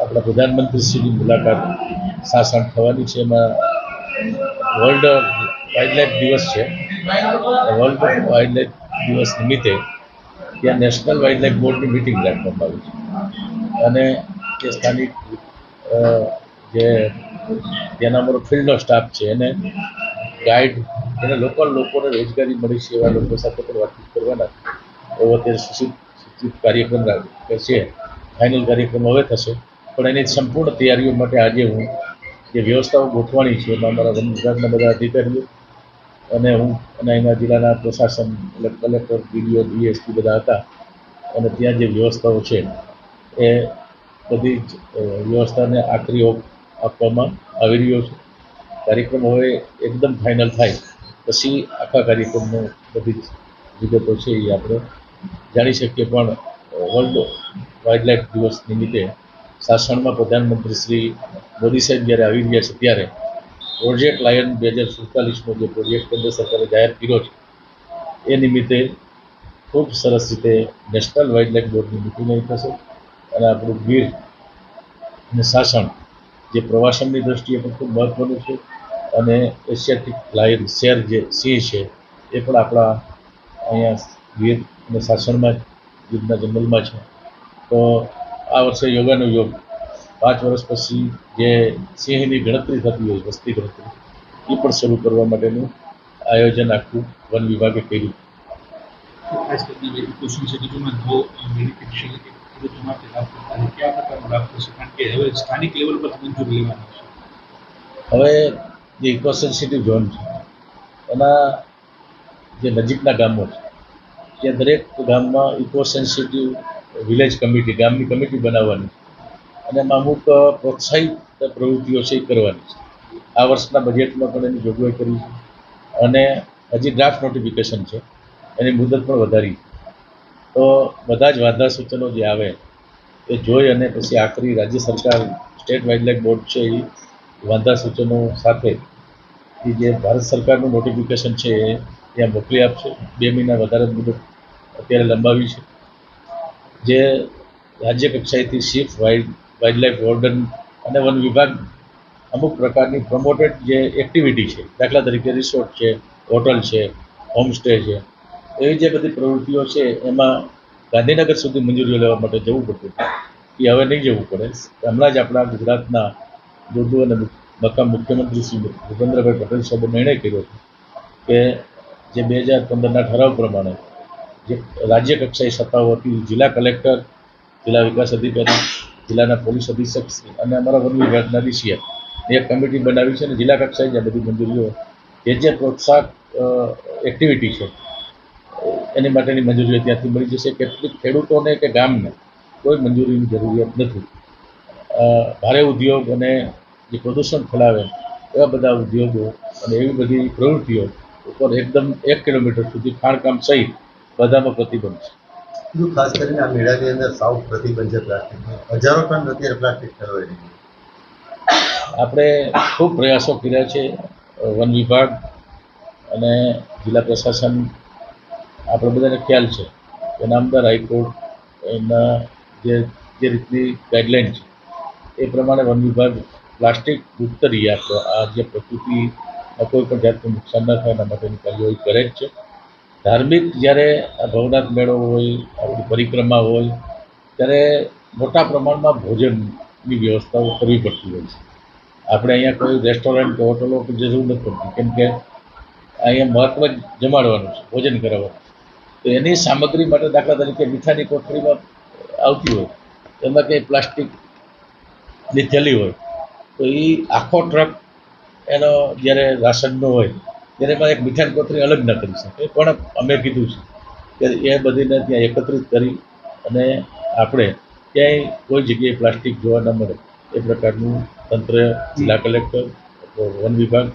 આપણા પ્રધાનમંત્રીશ્રીની મુલાકાત સાસણ થવાની છે. એમાં વર્લ્ડ વાઇલ્ડલાઇફ દિવસ છે. વર્લ્ડ વાઇલ્ડલાઇફ દિવસ નિમિત્તે ત્યાં નેશનલ વાઇલ્ડલાઇફ બોર્ડની મિટિંગ રાખવામાં આવી છે. અને તે સ્થાનિક જે ત્યાંના અમારો ફિલ્ડનો સ્ટાફ છે, એને ગાઈડ એને લોકલ લોકોને રોજગારી મળી છે એવા લોકો સાથે પણ વાતચીત કરવાના. એવો અત્યારે સૂચિત કાર્યક્રમ છે. ફાઇનલ કાર્યક્રમ હવે થશે. પણ એની સંપૂર્ણ તૈયારીઓ માટે આજે હું જે વ્યવસ્થાઓ ગોઠવાની છે, એમાં અમારા વન વિભાગના બધા અધિકારીઓ અને હું અને અહીંના જિલ્લાના પ્રશાસન, એટલે કલેક્ટર ડીડીઓ ડીએસપી બધા હતા અને ત્યાં જે વ્યવસ્થાઓ છે એ બધી જ વ્યવસ્થાને આખરી ઓપ આપવામાં આવી રહ્યો છે. કાર્યક્રમ હવે એકદમ ફાઇનલ થાય, પછી આખા કાર્યક્રમનો બધી જ વિગતો છે એ આપણે જાણી શકીએ. પણ વર્લ્ડ વાઇલ્ડલાઇફ દિવસ નિમિત્તે સાસણમાં પ્રધાનમંત્રી શ્રી મોદી સાહેબ જ્યારે આવી રહ્યા છે ત્યારે પ્રોજેક્ટ લાયન બે હજાર સુડતાલીસનો જે પ્રોજેક્ટ કેન્દ્ર સરકારે જાહેર કર્યો છે, એ નિમિત્તે ખૂબ સરસ રીતે નેશનલ વાઇલ્ડલાઇફ બોર્ડની મિટિંગ થશે અને આપણું ગીર અને સાસણ જે પ્રવાસનની દ્રષ્ટિએ પણ ખૂબ મહત્ત્વનું છે અને એશિયાટિક લાયન શેર જે સિંહ છે, એ પણ આપણા અહીંયા ગીર અને સાસણમાં જ, ગીરના જંગલમાં છે. તો આ વર્ષે યોગાનો યોગ. પાંચ વર્ષ પછી જે સિંહની ગણતરી થતી હોય વસ્તી ગણતરી એ પણ શરૂ કરવા માટેનું આયોજન આખું વન વિભાગે કર્યું. હવે જે ઇકો સેન્સિટિવ ઝોન છે એના જે નજીકના ગામો છે ત્યાં દરેક ગામમાં ઇકો સેન્સિટિવ વિલેજ કમિટી ગામની કમિટી બનાવવાની. અને એમાં અમુક પ્રોત્સાહિત પ્રવૃત્તિઓ છે એ કરવાની છે. આ વર્ષના બજેટમાં પણ એની જોગવાઈ કરી છે. અને હજી ડ્રાફ્ટ નોટિફિકેશન છે. એની મુદત પણ વધારી તો બધા જ વાંધા સૂચનો જે આવે, એ જોઈ અને પછી આખરી રાજ્ય સરકાર સ્ટેટ વાઇલ્ડલાઇફ બોર્ડ છે એ વાંધા સૂચનો સાથે એ જે ભારત સરકારનું નોટિફિકેશન છે એ ત્યાં મોકલી આપશે. બે મહિના વધારે મુદત અત્યારે લંબાવી છે. જે રાજ્ય કક્ષાએથી ચીફ વાઇલ્ડ, વાઇલ્ડલાઇફ વોર્ડન અને વન વિભાગ અમુક પ્રકારની પ્રમોટેડ જે એક્ટિવિટી છે, દાખલા તરીકે રિસોર્ટ છે હોટલ છે હોમસ્ટે છે, એવી જે બધી પ્રવૃત્તિઓ છે, એમાં ગાંધીનગર સુધી મંજૂરીઓ લેવા માટે જવું પડતું. એ હવે નહીં જવું પડે. હમણાં જ આપણા ગુજરાતના મૃદુ અને મકામ મુખ્યમંત્રી શ્રી ભૂપેન્દ્રભાઈ પટેલ સાહેબે નિર્ણય કર્યો હતો કે જે બે હજાર પંદરના ઠરાવ પ્રમાણે જે રાજ્ય કક્ષાએ સત્તાઓ હતી જિલ્લા કલેક્ટર, જિલ્લા વિકાસ અધિકારી, જિલ્લાના પોલીસ અધિક્ષક અને અમારા વન વિભાગના ડીસીએમ એક કમિટી બનાવી છે અને જિલ્લા કક્ષાએ જે બધી મંજૂરીઓ જે જે પ્રોત્સાહક એક્ટિવિટી છે, એની માટેની મંજૂરીઓ ત્યાંથી મળી જશે. કેટલીક ખેડૂતોને કે ગામને કોઈ મંજૂરીની જરૂરિયાત નથી. ભારે ઉદ્યોગ અને જે પ્રદૂષણ ફેલાવે એવા બધા ઉદ્યોગો અને એવી બધી પ્રવૃત્તિઓ ઉપર એકદમ એક કિલોમીટર સુધી ખાણકામ સહિત બધામાં પ્રતિબંધ છે. ખાસ કરીને આ મેળાની અંદર સાવ પ્રતિબંધ છે પ્લાસ્ટિકનો હજારો ટન અત્યારે પ્લાસ્ટિક ઠલવાઈ આપણે ખૂબ પ્રયાસો કર્યા છે વન વિભાગ અને જિલ્લા પ્રશાસન આપણે બધાને ખ્યાલ છે એના અંદર હાઈકોર્ટ એના જે જે રીતની ગાઈડલાઇન છે એ પ્રમાણે વન વિભાગ પ્લાસ્ટિક મુક્ત રહીએ આપણો આ જે પ્રકૃતિ કોઈ પણ જાતનું નુકસાન ન થાય એના માટેની કાર્યવાહી કરે જ છે. ધાર્મિક જ્યારે ભવનાથ મેળો હોય, આપણી પરિક્રમા હોય, ત્યારે મોટા પ્રમાણમાં ભોજનની વ્યવસ્થાઓ કરવી પડતી હોય છે. આપણે અહીંયા કોઈ રેસ્ટોરન્ટ કે હોટલો કે જરૂર નથી પડતી. કેમ કે અહીંયા મહત્વ જ જમાડવાનું છે, ભોજન કરાવવાનું. તો એની સામગ્રી માટે દાખલા તરીકે મીઠાની કોથળીમાં આવતી હોય, એમાં કંઈ પ્લાસ્ટિકની થેલી હોય, તો એ આખો ટ્રક એનો જ્યારે રાશનનો હોય ત્યારે એક મીઠાની કોથળી અલગ ન કરી શકે, પણ અમે કીધું છે કે એ બધીને ત્યાં એકત્રિત કરી અને આપણે ક્યાંય કોઈ જગ્યાએ પ્લાસ્ટિક જોવા ન મળે, એ પ્રકારનું તંત્ર જિલ્લા કલેક્ટર, વન વિભાગ